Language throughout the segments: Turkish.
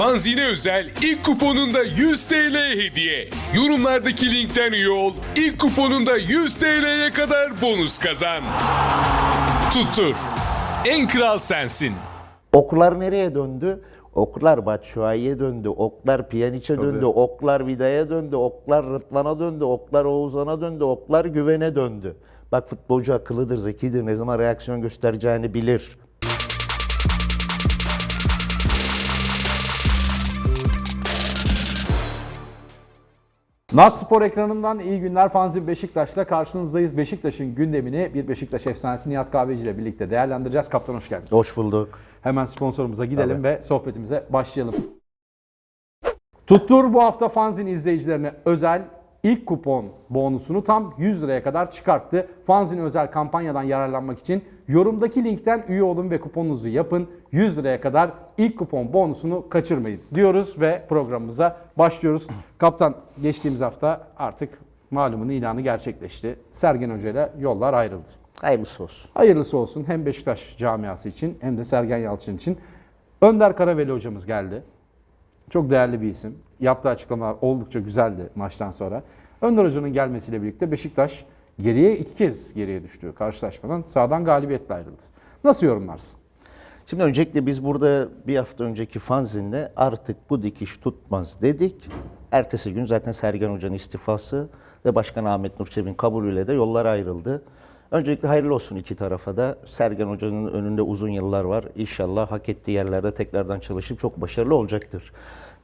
Fanzine özel ilk kuponunda 100 TL hediye. Yorumlardaki linkten üye ol. İlk kuponunda 100 TL'ye kadar bonus kazan. Tuttur. En kral sensin. Oklar nereye döndü? Oklar Batshuayi'ye döndü, oklar Pjanic'e döndü, oklar Vida'ya döndü, oklar Rıdvan'a döndü, oklar Oğuzhan'a döndü, oklar Güven'e döndü. Bak futbolcu akıllıdır, zekidir, ne zaman reaksiyon göstereceğini bilir. Nat Spor ekranından iyi günler Fanzin Beşiktaş'la karşınızdayız. Beşiktaş'ın gündemini bir Beşiktaş efsanesi Nihat Kahveci ile birlikte değerlendireceğiz. Kaptan hoş geldin. Hoş bulduk. Hemen sponsorumuza gidelim ve sohbetimize başlayalım. Tuttur bu hafta Fanzin izleyicilerine özel ilk kupon bonusunu tam 100 liraya kadar çıkarttı. Fanzin özel kampanyadan yararlanmak için yorumdaki linkten üye olun ve kuponunuzu yapın. 100 liraya kadar ilk kupon bonusunu kaçırmayın diyoruz ve programımıza başlıyoruz. Kaptan geçtiğimiz hafta artık malumun ilanı gerçekleşti. Sergen Hoca ile yollar ayrıldı. Hayırlısı olsun. Hayırlısı olsun hem Beşiktaş camiası için hem de Sergen Yalçın için. Önder Karaveli hocamız geldi. Çok değerli bir isim. Yaptığı açıklamalar oldukça güzeldi maçtan sonra. Önder Hoca'nın gelmesiyle birlikte Beşiktaş geriye iki kez geriye düştü karşılaşmadan. Sağdan galibiyetle ayrıldı. Nasıl yorumlarsın? Şimdi öncelikle biz burada bir hafta önceki fanzinde artık bu dikiş tutmaz dedik. Ertesi gün zaten Sergen Hoca'nın istifası ve Başkan Ahmet Nur Çebi'nin kabulüyle de yollar ayrıldı. Öncelikle hayırlı olsun iki tarafa da. Sergen Hoca'nın önünde uzun yıllar var. İnşallah hak ettiği yerlerde tekrardan çalışıp çok başarılı olacaktır.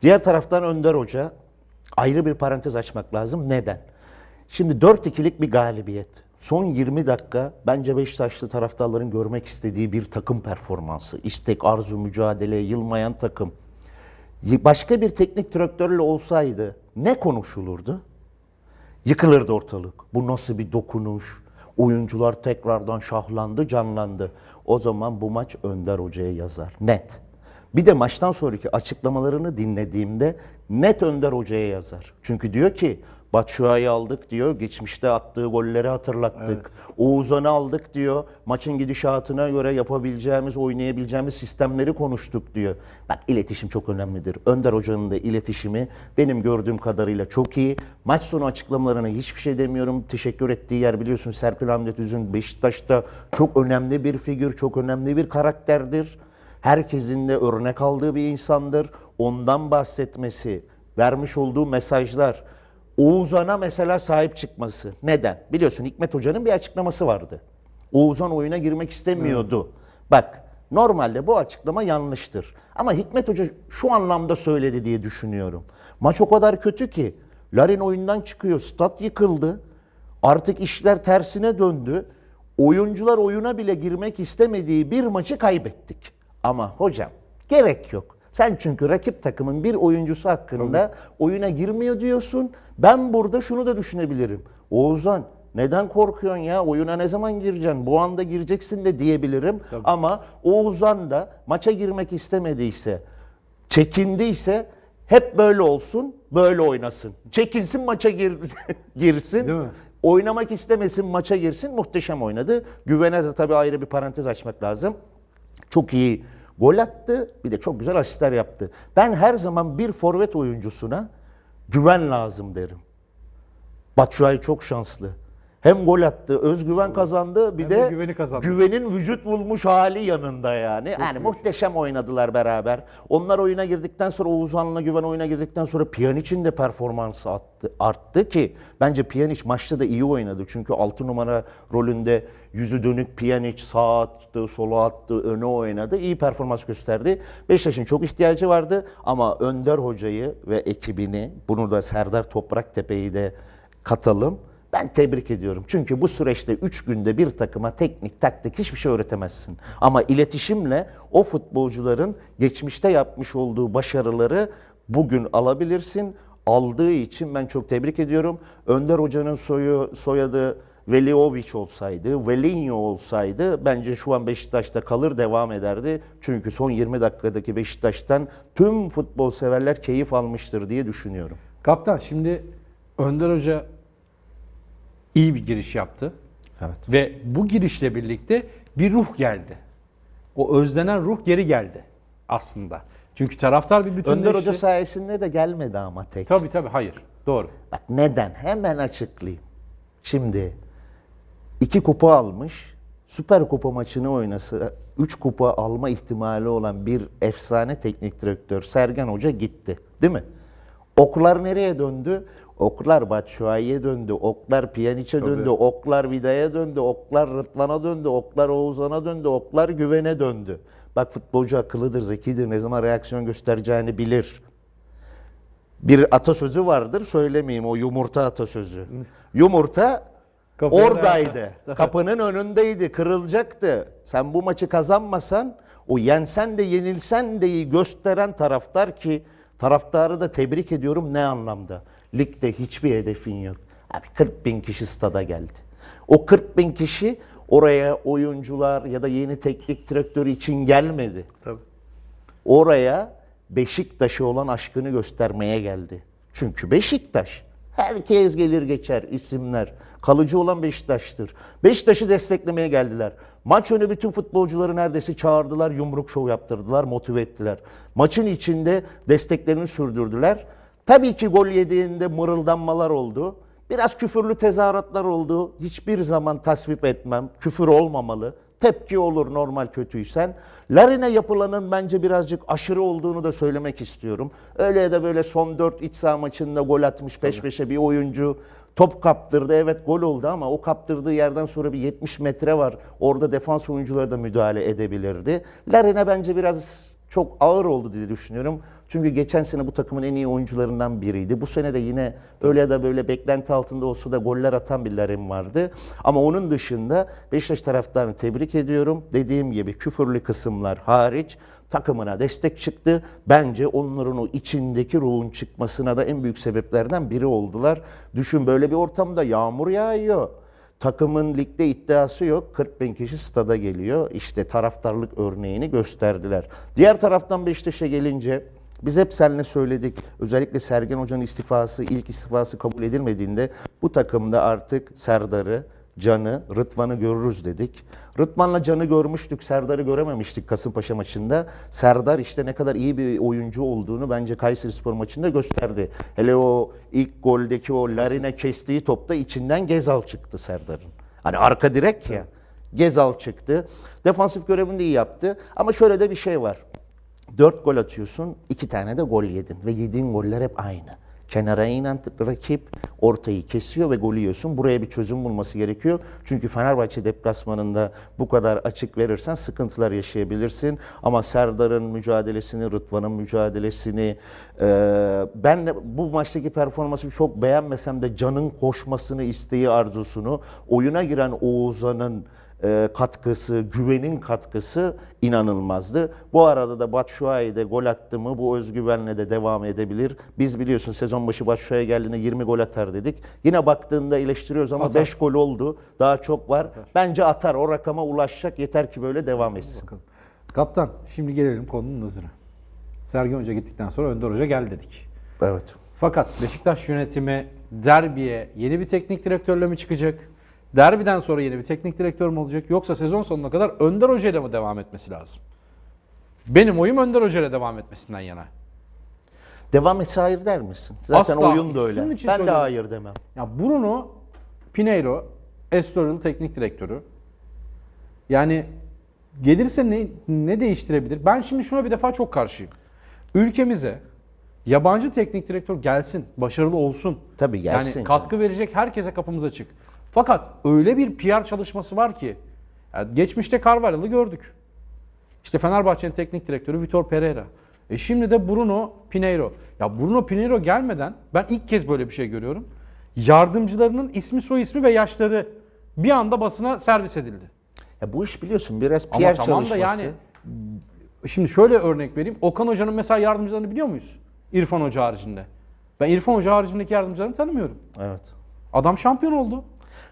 Diğer taraftan Önder Hoca ayrı bir parantez açmak lazım. Neden? Şimdi 4-2'lik bir galibiyet. Son 20 dakika bence Beşiktaşlı taraftarların görmek istediği bir takım performansı. İstek, arzu, mücadele, yılmayan takım. Başka bir teknik direktörle olsaydı ne konuşulurdu? Yıkılırdı ortalık. Bu nasıl bir dokunuş? Oyuncular tekrardan şahlandı, canlandı. O zaman bu maç Önder Hoca'ya yazar. Net. Bir de maçtan sonraki açıklamalarını dinlediğimde net Önder Hoca'ya yazar. Çünkü diyor ki Batshuayi aldık diyor. Geçmişte attığı golleri hatırlattık. Oğuzhan'ı aldık diyor. Maçın gidişatına göre yapabileceğimiz, oynayabileceğimiz sistemleri konuştuk diyor. Bak iletişim çok önemlidir. Önder Hoca'nın da iletişimi benim gördüğüm kadarıyla çok iyi. Maç sonu açıklamalarına hiçbir şey demiyorum. Teşekkür ettiği yer biliyorsun Serpil Hamlet Üzün Beşiktaş'ta çok önemli bir figür, çok önemli bir karakterdir. Herkesin de örnek aldığı bir insandır. Ondan bahsetmesi, vermiş olduğu mesajlar, Oğuzhan'a mesela sahip çıkması. Neden? Biliyorsun Hikmet Hoca'nın bir açıklaması vardı. Oğuzhan oyuna girmek istemiyordu. Bak normalde bu açıklama yanlıştır. Ama Hikmet Hoca şu anlamda söyledi diye düşünüyorum. Maç o kadar kötü ki Larin oyundan çıkıyor, stat yıkıldı. Artık işler tersine döndü. Oyuncular oyuna bile girmek istemediği bir maçı kaybettik. Ama hocam gerek yok. Sen çünkü rakip takımın bir oyuncusu hakkında oyuna girmiyor diyorsun. Ben burada şunu da düşünebilirim. Oğuzhan neden korkuyorsun ya? Oyuna ne zaman gireceksin? Bu anda gireceksin de diyebilirim. Ama Oğuzhan da maça girmek istemediyse, çekindiyse hep böyle olsun, böyle oynasın. Çekinsin maça gir, girsin. Değil mi? Oynamak istemesin, maça girsin. Muhteşem oynadı. Güvene de tabii ayrı bir parantez açmak lazım. Çok iyi gol attı. Bir de çok güzel asistler yaptı. Ben her zaman bir forvet oyuncusuna güven lazım derim. Batshuayi çok şanslı. Hem gol attı, özgüven kazandı. Bir Hem de de, güveni kazandı. güvenin vücut bulmuş hali yanında yani. yani muhteşem oynadılar beraber. Onlar oyuna girdikten sonra Oğuzhan'la güven oyuna girdikten sonra Pjanic'in de performansı arttı, arttı ki bence Pjanic maçta da iyi oynadı. Çünkü 6 numara rolünde yüzü dönük Pjanic sağa attı, sola attı, öne oynadı. İyi performans gösterdi. Beşiktaş'ın çok ihtiyacı vardı ama Önder Hoca'yı ve ekibini, bunu da Serdar Topraktepe'yi de katalım. Ben tebrik ediyorum. Çünkü bu süreçte 3 günde bir takıma teknik, taktik hiçbir şey öğretemezsin. Ama iletişimle o futbolcuların geçmişte yapmış olduğu başarıları bugün alabilirsin. Aldığı için ben çok tebrik ediyorum. Önder Hoca'nın soyu, soyadı Veliovic olsaydı, Velinho olsaydı bence şu an Beşiktaş'ta kalır devam ederdi. Çünkü son 20 dakikadaki Beşiktaş'tan tüm futbol severler keyif almıştır diye düşünüyorum. Kaptan şimdi Önder Hoca iyi bir giriş yaptı. Evet. Ve bu girişle birlikte bir ruh geldi. O özlenen ruh geri geldi aslında. Çünkü taraftar bir Önder bütünleşti. Hoca sayesinde de gelmedi ama tek. Tabii tabii hayır. Doğru. Bak neden? Hemen açıklayayım. Şimdi iki kupa almış. Süper Kupa maçını oynasa 3 kupa alma ihtimali olan bir efsane teknik direktör Sergen Hoca gitti. Değil mi? Oklar nereye döndü? Oklar Batshuayi'ye döndü, oklar Pjanic'e döndü, oklar Vida'ya döndü, oklar Rıdvan'a döndü, oklar Oğuzhan'a döndü, oklar Güven'e döndü. Bak futbolcu akıllıdır, zekidir, ne zaman reaksiyon göstereceğini bilir. Bir atasözü vardır, söylemeyeyim o yumurta atasözü. Yumurta Kapıya oradaydı, kapının önündeydi, kırılacaktı. Sen bu maçı kazanmasan, o yensen de yenilsen de iyi gösteren taraftar ki, taraftarı da tebrik ediyorum ne anlamda? Ligde hiçbir hedefin yok. Abi 40 bin kişi stada geldi. O 40 bin kişi oraya oyuncular ya da yeni teknik direktörü için gelmedi Tabii. oraya Beşiktaş'a olan aşkını göstermeye geldi. Çünkü Beşiktaş herkes gelir geçer isimler. Kalıcı olan Beşiktaş'tır. Beşiktaş'ı desteklemeye geldiler. Maç önü bütün futbolcuları neredeyse çağırdılar, yumruk şov yaptırdılar, motive ettiler. Maçın içinde desteklerini sürdürdüler. Tabii ki gol yediğinde mırıldanmalar oldu. Biraz küfürlü tezahüratlar oldu. Hiçbir zaman tasvip etmem. Küfür olmamalı. Tepki olur normal kötüysen. Larine yapılanın bence birazcık aşırı olduğunu da söylemek istiyorum. Öyle ya da böyle son 4 iç saha maçında gol atmış peş peşe bir oyuncu top kaptırdı. Evet gol oldu ama o kaptırdığı yerden sonra bir 70 metre var. Orada defans oyuncuları da müdahale edebilirdi. Larine bence biraz çok ağır oldu diye düşünüyorum. Çünkü geçen sene bu takımın en iyi oyuncularından biriydi. Bu sene de yine öyle ya da böyle beklenti altında olsa da goller atan bir Larin vardı. Ama onun dışında Beşiktaş taraftarını tebrik ediyorum. Dediğim gibi küfürlü kısımlar hariç takımına destek çıktı. Bence onların o içindeki ruhun çıkmasına da en büyük sebeplerden biri oldular. Düşün böyle bir ortamda yağmur yağıyor. Takımın ligde iddiası yok. 40 bin kişi stada geliyor. İşte taraftarlık örneğini gösterdiler. Diğer taraftan Beşiktaş'a gelince biz hep seninle söyledik. Özellikle Sergen Hoca'nın istifası, ilk istifası kabul edilmediğinde bu takımda artık Serdar'ı, Can'ı, Rıdvan'ı görürüz dedik. Rıdvan'la Can'ı görmüştük, Serdar'ı görememiştik Kasımpaşa maçında. Serdar işte ne kadar iyi bir oyuncu olduğunu bence Kayserispor maçında gösterdi. Hele o ilk goldeki o Larine kestiği topta içinden Gezal çıktı Serdar'ın. Hani arka direk ya. Gezal çıktı. Defansif görevini de iyi yaptı. Ama şöyle de bir şey var. 4 gol atıyorsun, 2 tane de gol yedin ve yediğin goller hep aynı. Kenara inen rakip ortayı kesiyor ve golü yiyorsun. Buraya bir çözüm bulması gerekiyor. Çünkü Fenerbahçe deplasmanında bu kadar açık verirsen sıkıntılar yaşayabilirsin. Ama Serdar'ın mücadelesini, Rıdvan'ın mücadelesini, e, ben bu maçtaki performansı çok beğenmesem de Can'ın koşmasını, isteği, arzusunu, oyuna giren Oğuzhan'ın katkısı, güvenin katkısı inanılmazdı. Bu arada da Batshuayi de gol attı mı bu özgüvenle de devam edebilir. Biz biliyorsun sezon başı Batshuayi geldiğinde 20 gol atar dedik. Yine baktığında eleştiriyoruz ama 5 gol oldu. Daha çok var. Bence atar. O rakama ulaşacak. Yeter ki böyle devam etsin. Kaptan şimdi gelelim konunun özüne. Sergen Hoca gittikten sonra Önder Hoca gel dedik. Evet. Fakat Beşiktaş yönetimi derbiye yeni bir teknik direktörle mi çıkacak? Derbiden sonra yeni bir teknik direktör mü olacak? Yoksa sezon sonuna kadar Önder Hoca ile mi devam etmesi lazım? Benim oyum Önder Hoca ile devam etmesinden yana. Devam etse hayır der misin? Zaten Asla. oyun da öyle. Ben de söylüyorum. hayır demem. Ya Bruno Pinheiro Estoril teknik direktörü. Yani gelirse ne, ne değiştirebilir? Ben şimdi şuna bir defa çok karşıyım. Ülkemize yabancı teknik direktör gelsin, başarılı olsun. Tabii gelsin Yani katkı verecek herkese kapımız açık. Fakat öyle bir PR çalışması var ki yani geçmişte Carvalho'yu gördük. İşte Fenerbahçe'nin teknik direktörü Vitor Pereira. E şimdi de Bruno Pinheiro. Ya Bruno Pinheiro gelmeden ben ilk kez böyle bir şey görüyorum. Yardımcılarının ismi, soy ismi ve yaşları bir anda basına servis edildi. Ya bu iş biliyorsun biraz Ama PR tamam da çalışması. yani şimdi şöyle örnek vereyim. Okan Hoca'nın mesela yardımcılarını biliyor muyuz? İrfan Hoca haricinde. Ben İrfan Hoca haricindeki yardımcılarını tanımıyorum. Evet. Adam şampiyon oldu.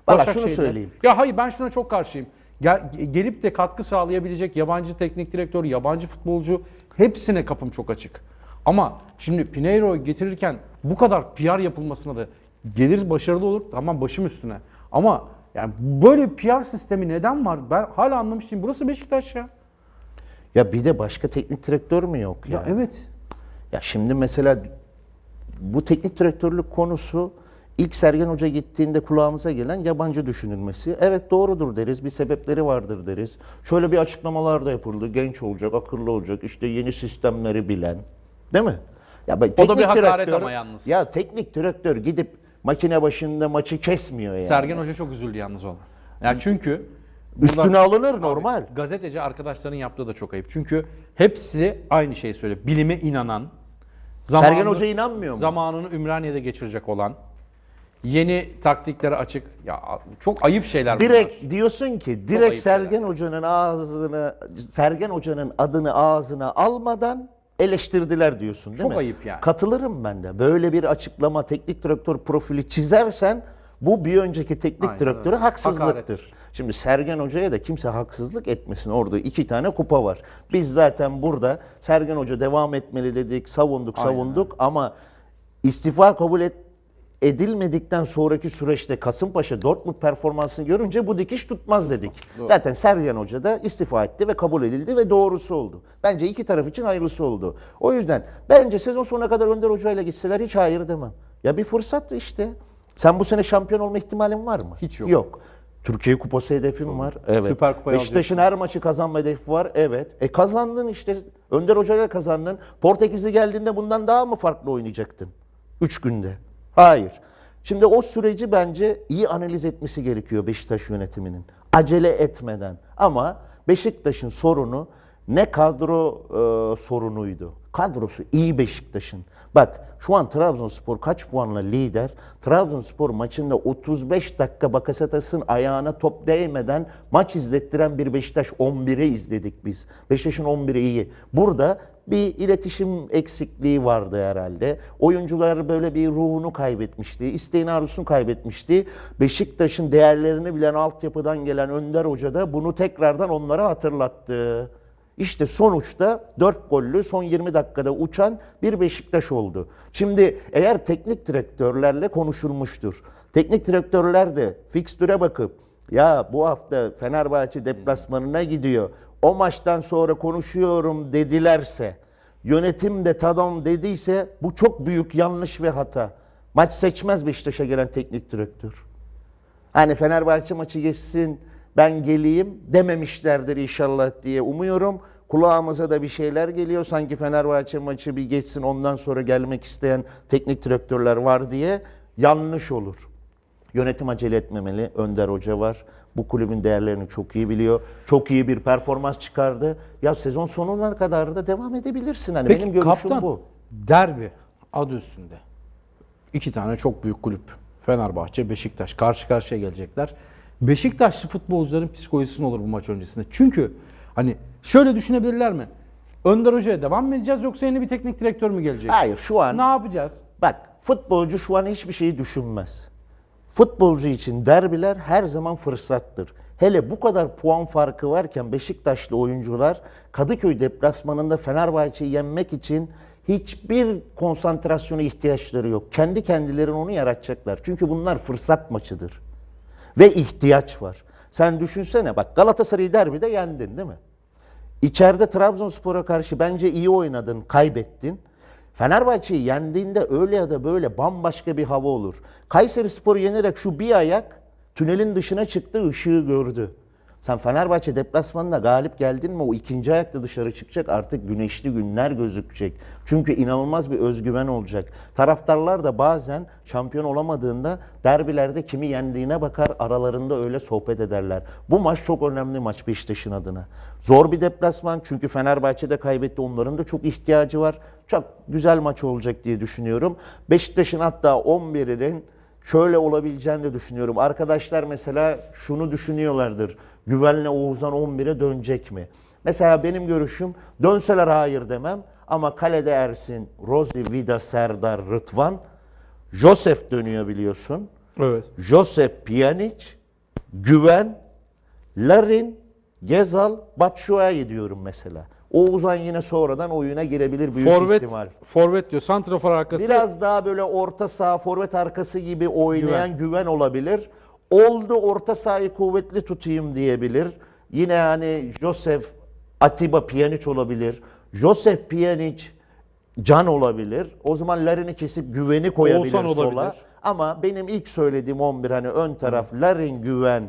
Valla şunu söyleyeyim. Ya hayır ben şuna çok karşıyım. Gel, gelip de katkı sağlayabilecek yabancı teknik direktör, yabancı futbolcu hepsine kapım çok açık. Ama şimdi Pinheiro'yu getirirken bu kadar PR yapılmasına da gelir başarılı olur. Tamam başım üstüne. Ama yani böyle PR sistemi neden var? Ben hala anlamış değilim. Burası Beşiktaş ya. Ya bir de başka teknik direktör mü yok ya? Ya evet. Ya şimdi mesela bu teknik direktörlük konusu ilk Sergen Hoca gittiğinde kulağımıza gelen yabancı düşünülmesi. Evet doğrudur deriz, bir sebepleri vardır deriz. Şöyle bir açıklamalar da yapıldı. Genç olacak, akıllı olacak, işte yeni sistemleri bilen. Değil mi? Ya ben, O da bir hakaret ama yalnız. Ya teknik direktör gidip makine başında maçı kesmiyor yani. Sergen Hoca çok üzüldü yalnız ona. Yani çünkü Üstüne alınır normal. gazeteci arkadaşların yaptığı da çok ayıp. Çünkü hepsi aynı şeyi söylüyor. Bilime inanan, Sergen Hoca inanmıyor mu? Zamanını Ümraniye'de geçirecek olan, yeni taktiklere açık. Ya çok ayıp şeyler Direkt bunlar. diyorsun ki direkt şeyler. Sergen Hoca'nın ağzını Sergen Hoca'nın adını ağzına almadan eleştirdiler diyorsun değil Çok mi? ayıp yani. Katılırım ben de. Böyle bir açıklama teknik direktör profili çizersen bu bir önceki teknik Aynen direktöre öyle. haksızlıktır. Hakarettir. Şimdi Sergen Hoca'ya da kimse haksızlık etmesin. Orada iki tane kupa var. Biz zaten burada Sergen Hoca devam etmeli dedik, savunduk, savunduk ama istifa kabul et, edilmedikten sonraki süreçte Kasımpaşa Dortmund performansını görünce bu dikiş tutmaz dedik. Zaten Sergen Hoca da istifa etti ve kabul edildi ve doğrusu oldu. Bence iki taraf için hayırlısı oldu. O yüzden bence sezon sonuna kadar Önder Hoca ile gitseler hiç hayır demem. Ya bir fırsat işte. Sen bu sene şampiyon olma ihtimalin var mı? Hiç yok. Yok. Türkiye Kupası hedefim var. Evet. Süper Kupayı Beşiktaş'ın her maçı kazanma hedefi var. Evet. E kazandın işte. Önder Hoca ile kazandın. Portekizli geldiğinde bundan daha mı farklı oynayacaktın? Üç günde. Hayır. Şimdi o süreci bence iyi analiz etmesi gerekiyor Beşiktaş yönetiminin. Acele etmeden. Ama Beşiktaş'ın sorunu ne kadro e, sorunuydu. Kadrosu iyi Beşiktaş'ın. Bak şu an Trabzonspor kaç puanla lider? Trabzonspor maçında 35 dakika Bakasetas'ın ayağına top değmeden maç izlettiren bir Beşiktaş 11'i izledik biz. Beşiktaş'ın 11'i iyi. Burada bir iletişim eksikliği vardı herhalde. Oyuncular böyle bir ruhunu kaybetmişti. isteğini arzusunu kaybetmişti. Beşiktaş'ın değerlerini bilen altyapıdan gelen Önder Hoca da bunu tekrardan onlara hatırlattı. İşte sonuçta 4 gollü son 20 dakikada uçan bir Beşiktaş oldu. Şimdi eğer teknik direktörlerle konuşulmuştur. Teknik direktörler de fikstüre bakıp ya bu hafta Fenerbahçe deplasmanına gidiyor. O maçtan sonra konuşuyorum dedilerse, yönetim de tadam dediyse bu çok büyük yanlış ve hata. Maç seçmez Beşiktaş'a gelen teknik direktör. Hani Fenerbahçe maçı geçsin ben geleyim dememişlerdir inşallah diye umuyorum. Kulağımıza da bir şeyler geliyor. Sanki Fenerbahçe maçı bir geçsin ondan sonra gelmek isteyen teknik direktörler var diye yanlış olur. Yönetim acele etmemeli. Önder Hoca var. Bu kulübün değerlerini çok iyi biliyor. Çok iyi bir performans çıkardı. Ya sezon sonuna kadar da devam edebilirsin. Hani Peki benim görüşüm kaptan, bu. derbi adı üstünde. İki tane çok büyük kulüp. Fenerbahçe, Beşiktaş karşı karşıya gelecekler. Beşiktaşlı futbolcuların psikolojisi ne olur bu maç öncesinde? Çünkü hani şöyle düşünebilirler mi? Önder Hoca'ya devam mı edeceğiz yoksa yeni bir teknik direktör mü gelecek? Hayır şu an Ne yapacağız? Bak futbolcu şu an hiçbir şeyi düşünmez. Futbolcu için derbiler her zaman fırsattır. Hele bu kadar puan farkı varken Beşiktaşlı oyuncular Kadıköy deplasmanında Fenerbahçe'yi yenmek için hiçbir konsantrasyona ihtiyaçları yok. Kendi kendilerine onu yaratacaklar. Çünkü bunlar fırsat maçıdır. Ve ihtiyaç var. Sen düşünsene bak Galatasaray'ı derbide yendin değil mi? İçeride Trabzonspor'a karşı bence iyi oynadın, kaybettin. Fenerbahçe'yi yendiğinde öyle ya da böyle bambaşka bir hava olur. Kayseri Spor'u yenerek şu bir ayak tünelin dışına çıktı, ışığı gördü. Sen Fenerbahçe deplasmanına galip geldin mi o ikinci ayakta dışarı çıkacak artık güneşli günler gözükecek. Çünkü inanılmaz bir özgüven olacak. Taraftarlar da bazen şampiyon olamadığında derbilerde kimi yendiğine bakar aralarında öyle sohbet ederler. Bu maç çok önemli maç Beşiktaş'ın adına. Zor bir deplasman çünkü Fenerbahçe de kaybetti onların da çok ihtiyacı var. Çok güzel maç olacak diye düşünüyorum. Beşiktaş'ın hatta 11'inin şöyle olabileceğini de düşünüyorum. Arkadaşlar mesela şunu düşünüyorlardır. Güvenle Oğuzhan 11'e dönecek mi? Mesela benim görüşüm dönseler hayır demem ama kalede Ersin, Rozi, Vida, Serdar, Rıdvan, Josef dönüyor biliyorsun. Evet. Josef Pjanic, Güven, Larin, Gezal, Batshuayi diyorum mesela. Oğuzhan yine sonradan oyuna girebilir büyük Forvet, ihtimal. forvet diyor. Santrafor arkası. Biraz daha böyle orta saha, forvet arkası gibi oynayan güven, olabilir. Oldu orta sahayı kuvvetli tutayım diyebilir. Yine yani Josef Atiba Pjanic olabilir. Josef Pjanic Can olabilir. O zaman Larin'i kesip güveni koyabilir Oğuzhan sola. olabilir. Ama benim ilk söylediğim 11 hani ön taraf Larin Güven,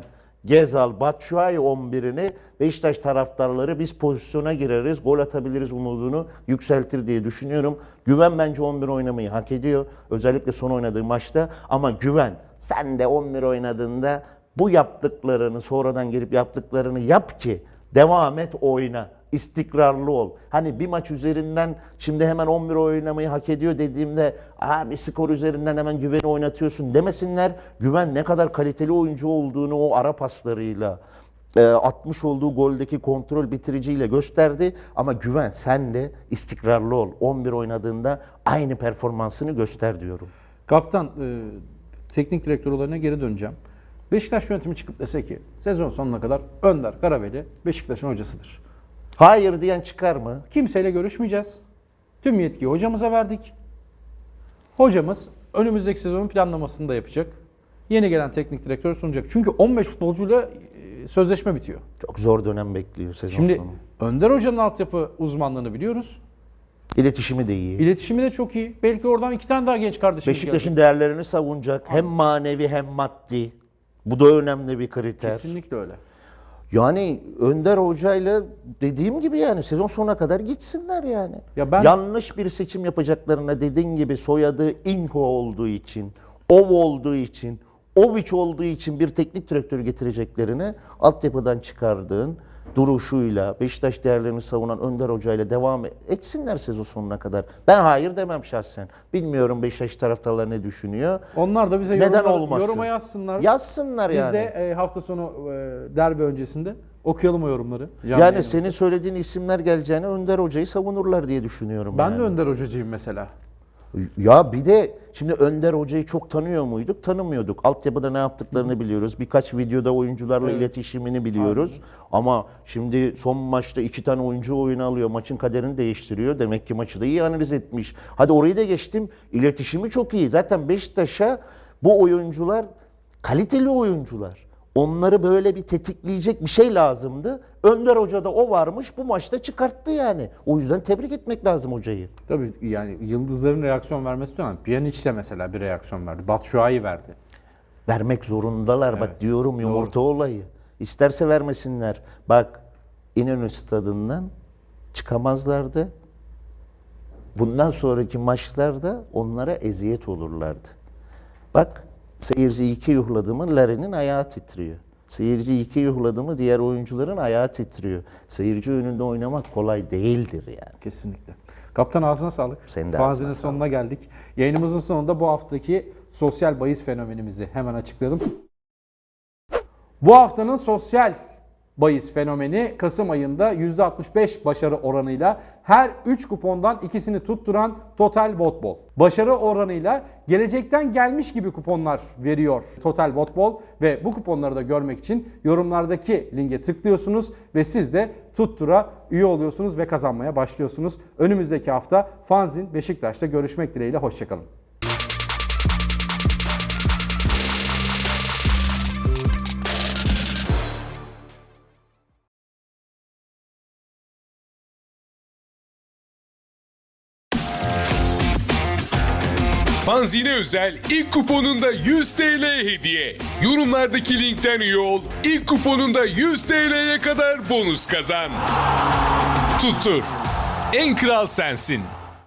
Gezal, Batshuayi 11'ini Beşiktaş taraftarları biz pozisyona gireriz, gol atabiliriz umudunu yükseltir diye düşünüyorum. Güven bence 11 oynamayı hak ediyor. Özellikle son oynadığı maçta. Ama Güven sen de 11 oynadığında bu yaptıklarını sonradan gelip yaptıklarını yap ki devam et oyna istikrarlı ol. Hani bir maç üzerinden şimdi hemen 11 oynamayı hak ediyor dediğimde Aa, bir skor üzerinden hemen güveni oynatıyorsun demesinler. Güven ne kadar kaliteli oyuncu olduğunu o ara paslarıyla e, atmış olduğu goldeki kontrol bitiriciyle gösterdi. Ama güven sen de istikrarlı ol. 11 oynadığında aynı performansını göster diyorum. Kaptan, e, teknik direktör olayına geri döneceğim. Beşiktaş yönetimi çıkıp dese ki sezon sonuna kadar Önder Karaveli Beşiktaş'ın hocasıdır. Hayır diyen çıkar mı? Kimseyle görüşmeyeceğiz. Tüm yetkiyi hocamıza verdik. Hocamız önümüzdeki sezonun planlamasını da yapacak. Yeni gelen teknik direktör sunacak. Çünkü 15 futbolcuyla e, sözleşme bitiyor. Çok zor dönem bekliyor sezon Şimdi sonu. Önder Hoca'nın altyapı uzmanlığını biliyoruz. İletişimi de iyi. İletişimi de çok iyi. Belki oradan iki tane daha genç kardeşimiz gelecek. Beşiktaş'ın değerlerini savunacak. Hem manevi hem maddi. Bu da önemli bir kriter. Kesinlikle öyle. Yani Önder Hoca'yla dediğim gibi yani sezon sonuna kadar gitsinler yani. Ya ben- Yanlış bir seçim yapacaklarına dediğin gibi soyadı Inho olduğu için, Ov olduğu için, Oviç olduğu için bir teknik direktör getireceklerine altyapıdan çıkardığın duruşuyla, Beşiktaş değerlerini savunan Önder Hoca ile devam etsinler sezon sonuna kadar. Ben hayır demem şahsen. Bilmiyorum Beşiktaş taraftarları ne düşünüyor. Onlar da bize Neden yorumlara- olmasın? yoruma yazsınlar. Yazsınlar Biz yani. de e, hafta sonu e, derbi öncesinde okuyalım o yorumları. Yani yayınımızda. senin söylediğin isimler geleceğine Önder Hoca'yı savunurlar diye düşünüyorum. Ben yani. de Önder Hocacıyım mesela. Ya bir de şimdi Önder Hoca'yı çok tanıyor muyduk? Tanımıyorduk. Altyapıda ne yaptıklarını biliyoruz. Birkaç videoda oyuncularla iletişimini biliyoruz. Ama şimdi son maçta iki tane oyuncu oyunu alıyor. Maçın kaderini değiştiriyor. Demek ki maçı da iyi analiz etmiş. Hadi orayı da geçtim. İletişimi çok iyi. Zaten Beşiktaş'a bu oyuncular kaliteli oyuncular. Onları böyle bir tetikleyecek bir şey lazımdı. Önder Hoca'da o varmış. Bu maçta çıkarttı yani. O yüzden tebrik etmek lazım hocayı. Tabii yani yıldızların reaksiyon vermesi önemli. Pjanic de mesela bir reaksiyon verdi. Batshuayi verdi. Vermek zorundalar. Bak diyorum yumurta olayı. İsterse vermesinler. Bak İnönü stadından çıkamazlardı. Bundan sonraki maçlarda onlara eziyet olurlardı. Bak seyirci iki yuhladı mı Larin'in ayağı titriyor. Seyirci iki yuhladı mı diğer oyuncuların ayağı titriyor. Seyirci önünde oynamak kolay değildir yani. Kesinlikle. Kaptan ağzına sağlık. Senin de ağzına sonuna geldik. Yayınımızın sonunda bu haftaki sosyal bahis fenomenimizi hemen açıklayalım. Bu haftanın sosyal bahis fenomeni Kasım ayında %65 başarı oranıyla her 3 kupondan ikisini tutturan Total Votball. Başarı oranıyla gelecekten gelmiş gibi kuponlar veriyor Total Votball ve bu kuponları da görmek için yorumlardaki linke tıklıyorsunuz ve siz de tuttura üye oluyorsunuz ve kazanmaya başlıyorsunuz. Önümüzdeki hafta Fanzin Beşiktaş'ta görüşmek dileğiyle hoşçakalın. Fanzine özel ilk kuponunda 100 TL hediye. Yorumlardaki linkten üye ol. İlk kuponunda 100 TL'ye kadar bonus kazan. Tuttur. En kral sensin.